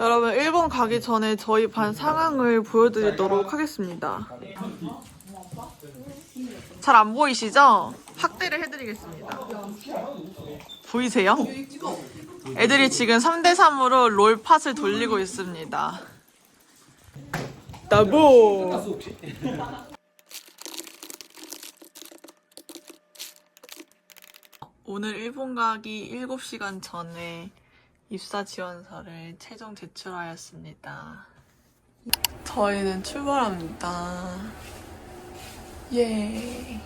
여러분 일본 가기 전에 저희 반 상황을 보여드리도록 하겠습니다. 잘 안 보이시죠? 확대를 해드리겠습니다. 보이세요? 애들이 지금 3대3으로 롤팟을 돌리고 있습니다. 나보! 오늘 일본 가기 7시간 전에 입사 지원서를 최종 제출하였습니다. 저희는 출발합니다. 예.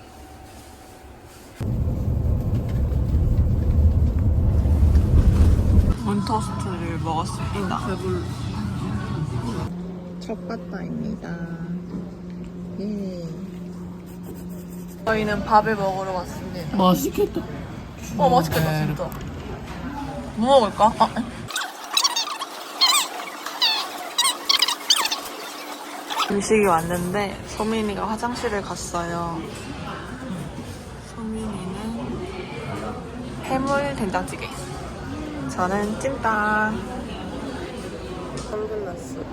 문토스트를 먹었습니다. 배불러. 젓가타입니다. 예. 저희는 밥을 먹으러 왔습니다. 맛있겠다. 어 맛있겠다 진짜. 뭐 먹을까? 아, 음식이 왔는데 소민이가 화장실을 갔어요. 소민이는 해물 된장찌개. 저는 찜닭. 선글라스.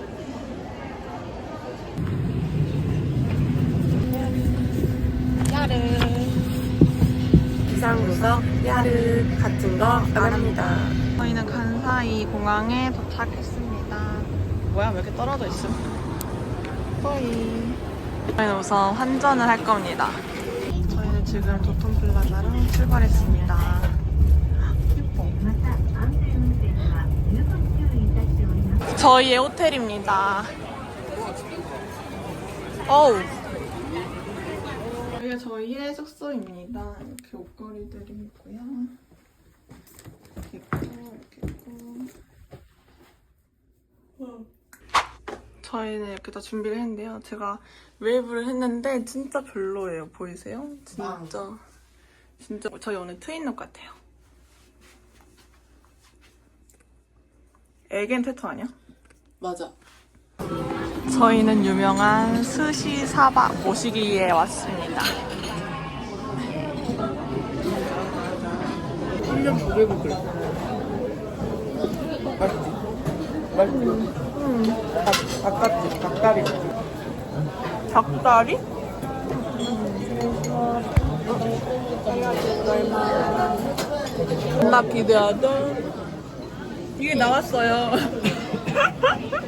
야르. 비상구석 야르 같은 거안 합니다. 저희는 간사이 공항에 도착했습니다. 뭐야 왜 이렇게 떨어져 있음? 거의. 저희는 우선 환전을 할 겁니다. 저희는 지금 도톤플라자로 출발했습니다. 저희의 호텔입니다. 어우. 저희의 숙소입니다. 이렇게 옷걸이들이 있고요. 이렇게 있고, 이렇게 있고. 저희는 이렇게 다 준비를 했는데요. 제가 웨이브를 했는데 진짜 별로예요. 보이세요? 진짜. 진짜 저희 오늘 트윈룩 같아요. 애겐 테토 아니야? 맞아. 저희는 유명한 스시 사바 모시기에 왔습니다. 1년 900원 그래. 맛있지? 맛있지? 응. 닭, 닭같지? 닭다리. 닭다리? 나 기대하던 이게 나왔어요.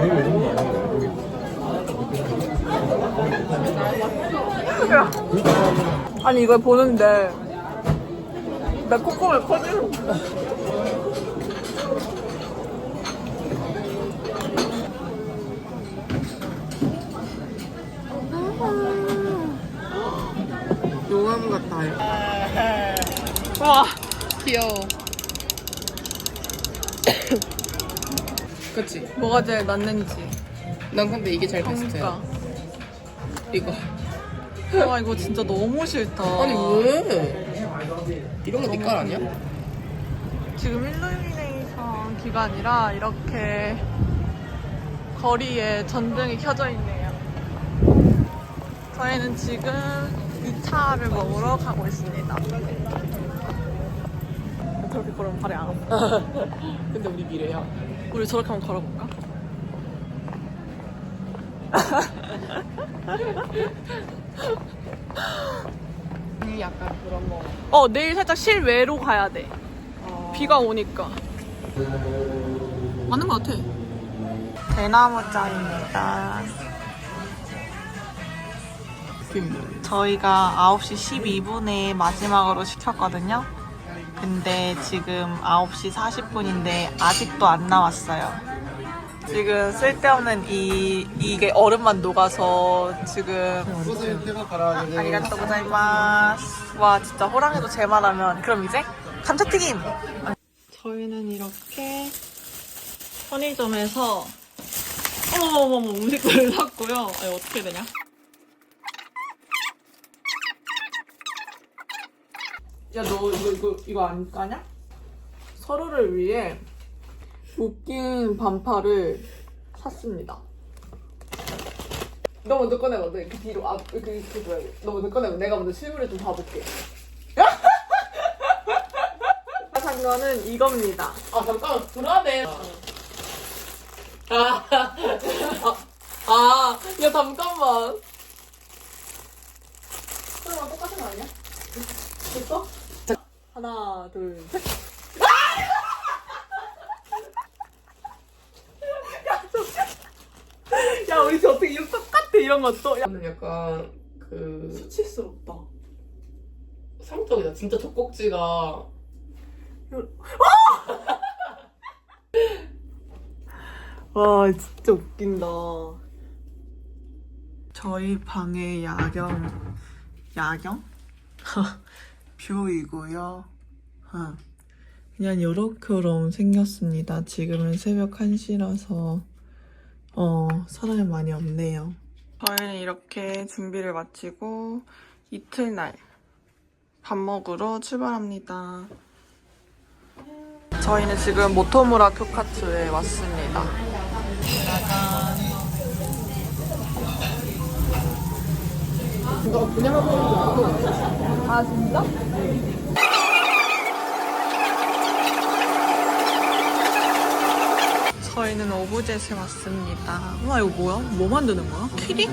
아니 이걸 보는데 내 콧구멍이 커지는. 용암 같아요. 와 귀여워. 그치? 뭐가 제일 낫는지 난 근데 이게 제일 베스트야. 그러니까 이거. 와 이거 진짜 너무 싫다 아니, 왜? 이런 거네깔 아니야? 지금 일루미네이션 기간이라 이렇게 거리에 전등이 켜져 있네요 저희는 지금 2차를 먹으러 가고 있습니다 저렇게 걸으면 발이 안 아파 근데 우리 미래야. 우리 저렇게 한번 걸어볼까? 이 약간 그런 거. 어 내일 살짝 실외로 가야 돼. 비가 오니까. 맞는 것 같아. 대나무짱입니다. 느낌. 저희가 9시 12분에 마지막으로 시켰거든요. 근데 지금 9시 40분인데 아직도 안 나왔어요 지금 쓸데없는 이, 이게 얼음만 녹아서 지금 아리가또 고자이마스. 와 진짜 호랑이도 제 말하면. 그럼 이제 감자튀김! 저희는 이렇게 편의점에서 어머머머 음식들을 샀고요. 아니 어떻게 되냐? 야 너 이거 이거 이거 안 까냐? 서로를 위해 웃긴 반팔을 샀습니다. 너 먼저 꺼내봐. 너 이렇게 뒤로 앞 이렇게 이렇게 뭐야? 이거. 너 먼저 꺼내봐. 내가 먼저 실물을 좀 봐볼게. 아, 산 거는 이겁니다. 아 잠깐만 불안해. 아. 아, 아, 야 잠깐만. 그럼 똑같은 거 아니야? 됐어? 하나, 둘, 셋. 이런 것도. 야, 저는 약간 그 수치스럽다. 상적이다. 진짜 젖꼭지가 와, 진짜 웃긴다. 저희 방의 야경, 야경? 뷰이고요. 어. 그냥 요렇게럼 생겼습니다. 지금은 새벽 1시라서, 어, 사람이 많이 없네요. 저희는 이렇게 준비를 마치고 이틀날 밥 먹으러 출발합니다. 저희는 지금 모토무라 큐카츠에 왔습니다. 아 진짜? 저희는 오브젯에 왔습니다. 우와 이거 뭐야? 뭐 만드는 거야? 키링?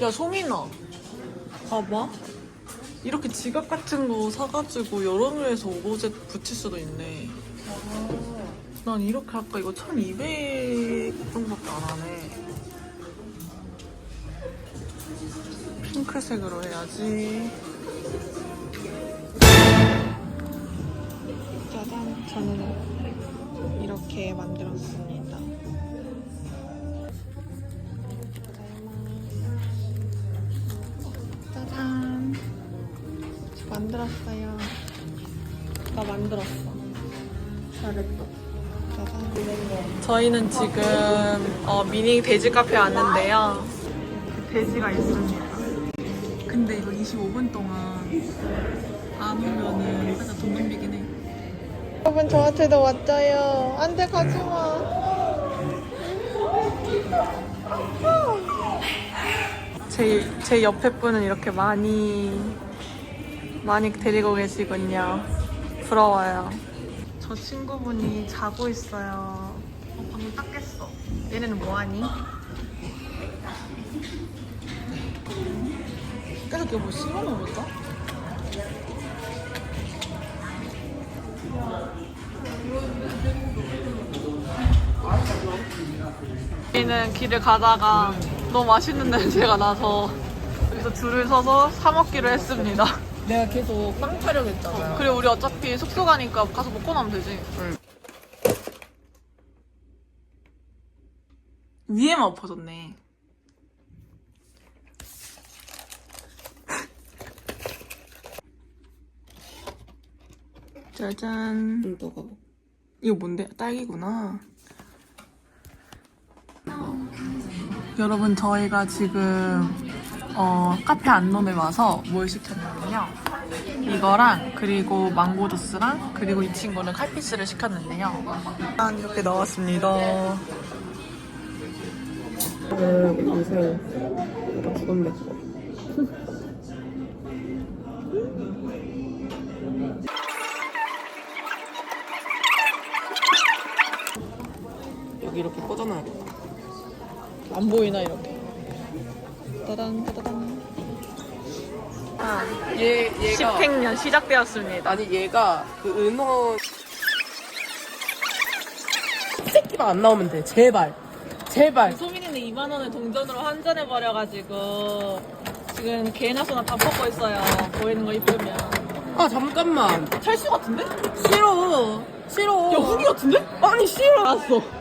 야 소민아 봐봐 이렇게 지갑 같은 거 사가지고 여러 명에서 오브젯 붙일 수도 있네 난 이렇게 아까 이거 1200 정도밖에 안 하네. 핑크색으로 해야지. 만들었습니다. 짜잔. 저 만들었어요. 나 만들었어. 잘했다. 저희는 지금 어, 미니 돼지 카페에 왔는데요. 돼지가 있습니다. 근데 이거 25분 동안 안 오면은 살짝 돈 낭비긴 해. 여러분 저한테도 왔어요. 안돼 가지 마. 제, 제 옆에 분은 이렇게 많이 많이 데리고 계시군요. 부러워요. 저 친구분이 자고 있어요. 어, 방금 딱 깼어. 얘네는 뭐하니? 계속 이거 뭐 씹어먹을까? 저희는 길을 가다가 너무 맛있는 냄새가 나서 여기서 줄을 서서 사 먹기로 했습니다. 내가 계속 빵 타령했잖아요. 그리고 우리 어차피 숙소 가니까 가서 먹고 나면 되지. 응. 위에만 엎어졌네. 짜잔. 응, 너가 먹. 이거 뭔데? 딸기구나. 여러분, 저희가 지금 어, 카페 안론에 와서 뭘 시켰냐면요. 이거랑 그리고 망고 주스랑 그리고 이 친구는 칼피스를 시켰는데요. 짠, 이렇게 나왔습니다. 네, 요새 내가 죽었네. 이렇게 꽂아놔야겠다. 안 보이나 이렇게. 따단 따단. 아, 얘 얘가 10팽년 시작되었습니다. 아니 얘가 그 은원 새끼만 안 나오면 돼. 제발. 제발. 소민이는 2만 원을 동전으로 환전해 버려가지고 지금 개나 소나 다 먹고 있어요. 보이는 거 이쁘면. 아 잠깐만. 철수 같은데? 싫어. 싫어. 야 후기 같은데? 아니 싫어. 알았어.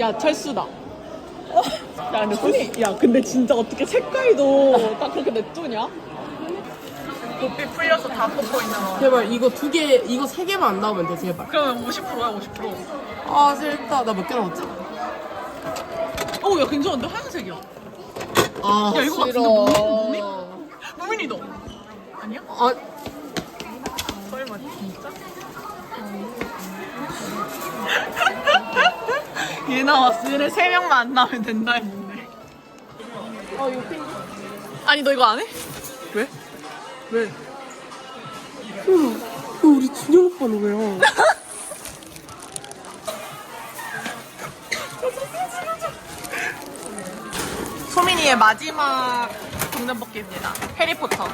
야 철수다. 야 근데 소미, 야 근데 진짜 어떻게 색깔도 딱 그렇게 냅두냐? 고삐 풀려서 다 뽑고 있는 거. 제발 이거 두 개, 이거 세 개만 안 나오면 돼 제발. 그러면 50%야 50%. 아 싫다. 나 몇개 나왔지? 어, 야 괜찮은데 하얀색이야. 아 야, 이거 싫어. 같은데 무민? 무민이 너 아니야? 아 설마 진짜? 얘 나왔어. 얘네 세 명만 안 나오면 된다 했는데. 어 이거 핑. 아니 너 이거 안 해? 왜? 왜? 우리 준영 오빠는 왜요? 소민이의 마지막 동전 뽑기입니다. 해리포터.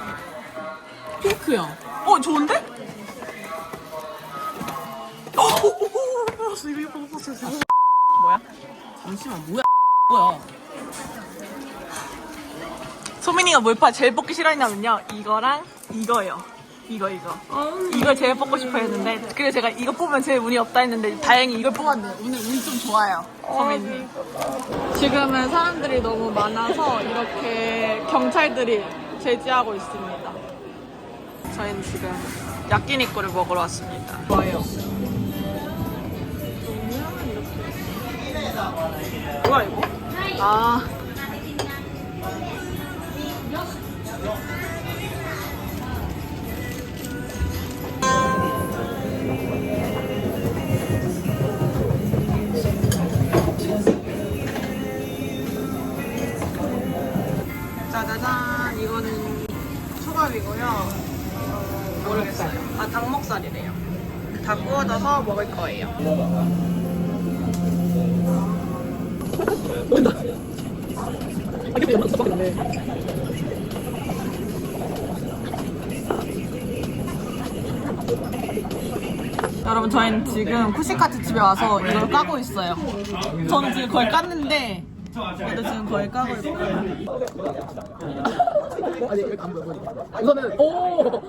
핑크야. 어 좋은데? 어, 어, 어, 어, 알았어 이거 이거 뽑았어 이거. 뭐야? 잠시만 뭐야? 뭐야? 소민이가 뭘파 제일 뽑기 싫어했냐면요 이거랑 이거예요. 이거 이거. 이걸 제일 뽑고 싶어 했는데 그래서 제가 이거 뽑으면 제일 운이 없다 했는데 다행히 이걸 뽑았네요. 오늘 운이 좀 좋아요. 소민이. 지금은 사람들이 너무 많아서 이렇게 경찰들이 제지하고 있습니다. 저희는 지금 야끼니꼬를 먹으러 왔습니다. 좋아요. 뭐야 이거? 아. 짜자잔 이거는 초밥이고요. 모르겠어요. 아 닭목살이래요. 다 구워져서 먹을 거예요. 여러분 저희는 지금 푸시카트 집에 와서 이걸 까고 있어요. 저는 지금 거의 깠는데 저도 지금 거의 까고 있어요. 아니 왜안 보여 보니까. 이거는 오.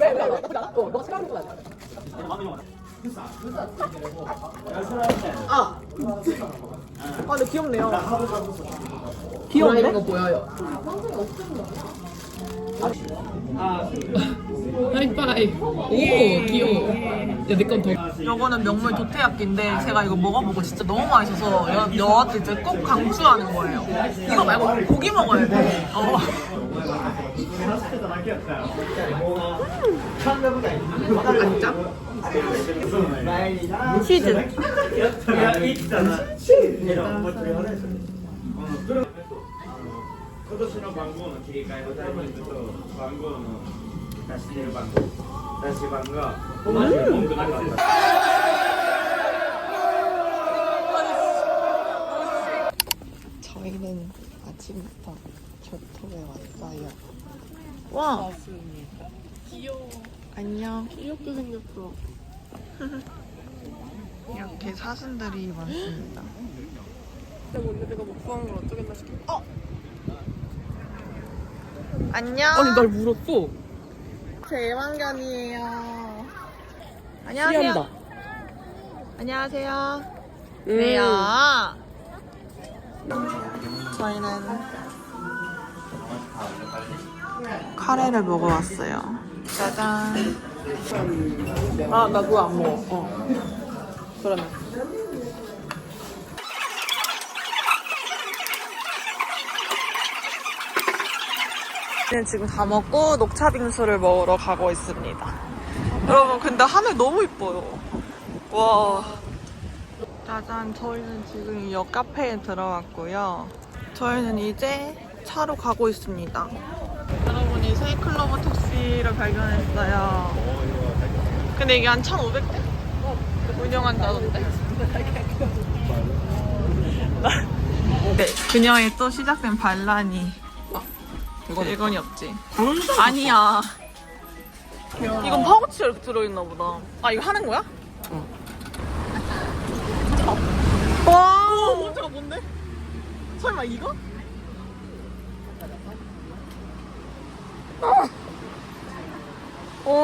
왜왜 나쁘지 않아. 어, 너 싫어하는 건 아니야. 아! 아, 근데 귀엽네요. 귀여운데? 거 보여요. 하이파이. 오 귀여워. 야 내 건 더. 이거는 명물 도태야끼인데 제가 이거 먹어보고 진짜 너무 맛있어서 여, 여한테 이제 꼭 강추하는 거예요. 이거 말고 고기 먹어야 돼. 어. 진짜? 치즈. 저희는 아침부터 교토에 왔어요. 와. 귀여워. 안녕. 귀엽게 생겼어. 이렇게 사슴들이 많습니다. 내가 먹방을 어쩌겠나 싶어. 어. 안녕. 아니 날 물었어. 제왕견이에요. 안녕하세요. 피한다. 안녕하세요. 음. 왜요? 저희는 카레를 먹어 왔어요. 짜잔. 아, 나 그거 안 먹어. 어. 그러네. 저희는 지금 다 먹고 녹차 빙수를 먹으러 가고 있습니다. 여러분, 근데 하늘 너무 이뻐요. 와. 짜잔, 저희는 지금 역 카페에 들어왔고요. 저희는 이제 차로 가고 있습니다. 여러분, 이 세이클로버 택시를 발견했어요. 근데 이게 한 1,500대? 운영한다던데. 네, 그녀의 또 시작된 반란이. 이거 일건이 없지. 아니야. 이건 파우치가 이렇게 들어있나 보다. 아, 이거 하는 거야? 어. 와! 뭔지가 뭔데? 설마 이거?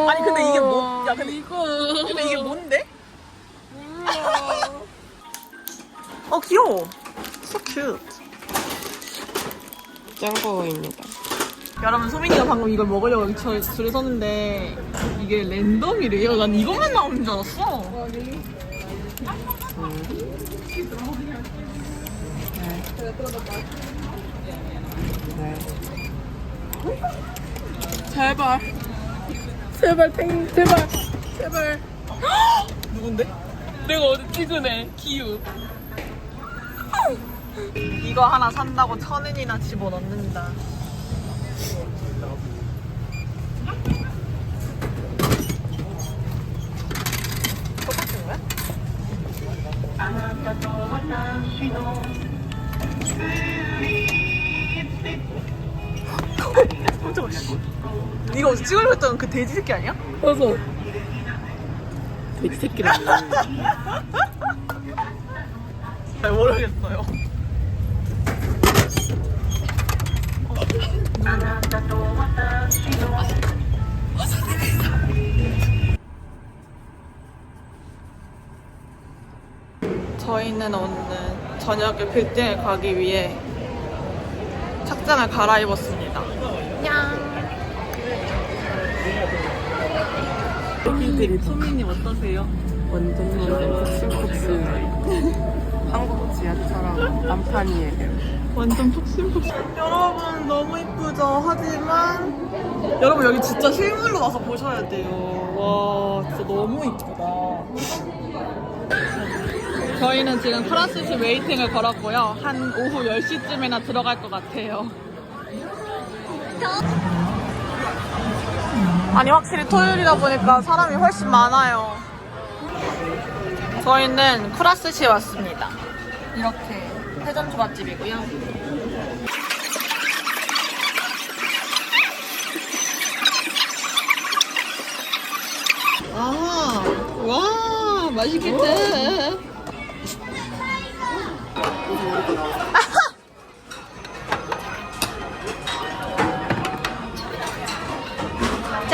아니, 근데 이 야, 근데, 이거. 근데 이게 뭔데? 어, 귀여워. So cute. 짱구입니다. 여러분 소민이가 방금 이걸 먹으려고 여기 줄- 줄에 섰는데 이게 랜덤이래요. 난 이것만 나오는 줄 알았어. 제발. 제발 탱 제발 제발. 누군데? 내가 어디 찍은 애 기우. 이 이거 하나 산다고 천 원이나 집어넣는다. 똑같은 거야? 깜짝아 씨. 이거 어제 찍으려고 했던 그 돼지 새끼 아니야? 그래서 돼지 새끼를 잘 모르겠어요. 저희는 오늘 저녁에 빌딩에 가기 위해 착장을 갈아입었습니다. 냥. 소민님 어떠세요? 완전 폭신폭신 한국 지하철하고 남판이에요 완전 푹신푹신. 여러분 너무 이쁘죠? 하지만 여러분 여기 진짜 실물로 와서 보셔야 돼요. 와 진짜 너무 이쁘다. 저희는 지금 크라스시 웨이팅을 걸었고요. 한 오후 10시쯤이나 들어갈 것 같아요. 아니 확실히 토요일이다 보니까 사람이 훨씬 많아요. 저희는 쿠라스시에 왔습니다. 이렇게 회전 초밥집이고요. 아, 와, 맛있겠다.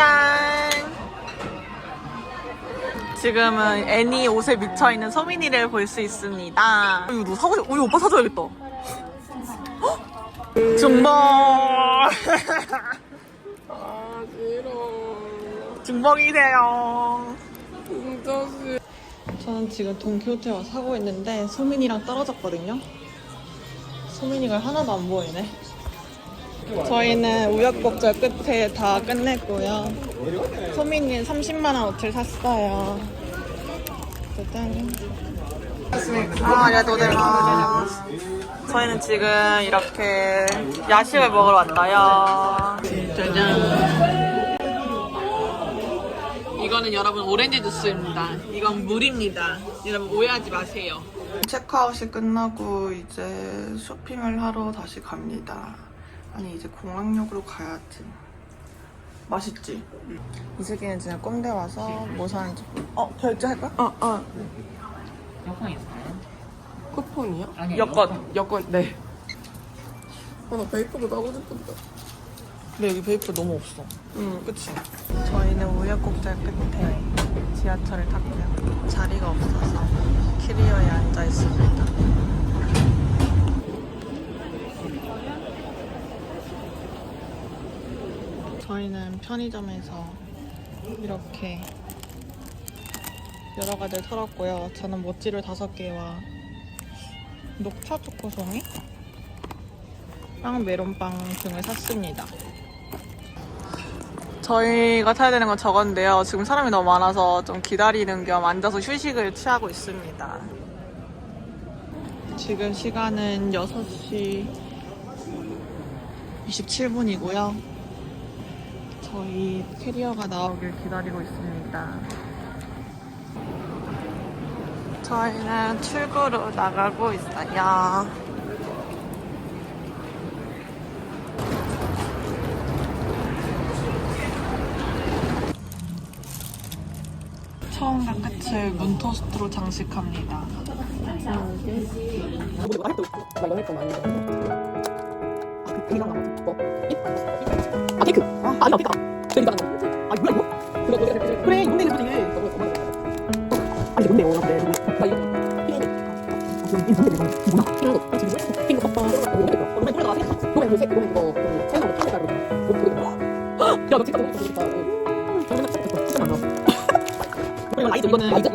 짠! 지금은 애니 옷에 미쳐있는 소민이를 볼 수 있습니다. 이거 너 사고, 싶- 어, 이거 오빠 사줘야겠다. 헉! 중복! 아 싫어 중복이세요. 진짜 싫어 저는 지금 동키호테 와서 사고 있는데 소민이랑 떨어졌거든요. 소민이가 하나도 안 보이네. 저희는 우여곡절 끝에 다 끝냈고요. 소민이는 30만 원 옷을 샀어요. 짜잔. 아. 저희는 지금 이렇게 야식을 먹으러 왔어요. 짜잔. 이거는 여러분 오렌지 주스입니다. 이건 물입니다. 여러분 오해하지 마세요. 체크아웃이 끝나고 이제 쇼핑을 하러 다시 갑니다. 아니 이제 공항역으로 가야지. 맛있지? 이슬기는 진짜 꼰대 와서 뭐 사는지. 어 결제할 거야? 어 어. 쿠폰이요? 여권. 여권 네 아나 베이프도 나고 싶은데 근데 여기 베이프 너무 없어. 응, 그치? 저희는 우여곡절 끝에 지하철을 탔고요. 자리가 없어서 키리어에 앉아 있습니다. 저희는 편의점에서 이렇게 여러 가지를 털었고요. 저는 모찌를 다섯 개와 녹차 초코송이 빵 메론빵 등을 샀습니다. 저희가 타야 되는 건 저건데요. 지금 사람이 너무 많아서 좀 기다리는 겸 앉아서 휴식을 취하고 있습니다. 지금 시간은 6시 27분이고요. 저희 캐리어가 나오길 기다리고 있습니다. 저희는 출구로 나가고 있어요. 처음과 끝을 문토스트로 장식합니다. 뭐 아그 케이크 뭐? 아 케이크 아 케이크 저기 나가 아 뭐야 이거 그거 그거 그래 뭔데 이거 되게 아니 뭔데 이거 근데 나 이거 이 뭔데 이거 뭐야 그래 너 지금 핑크 바빠 너네 노래 나와 노래 그 색, 노래 그거 그 새로 뭐 핑크 가루 야너 진짜 너무 좋겠다 정말 진짜 많아 이거 라이즈 이거는 라이즈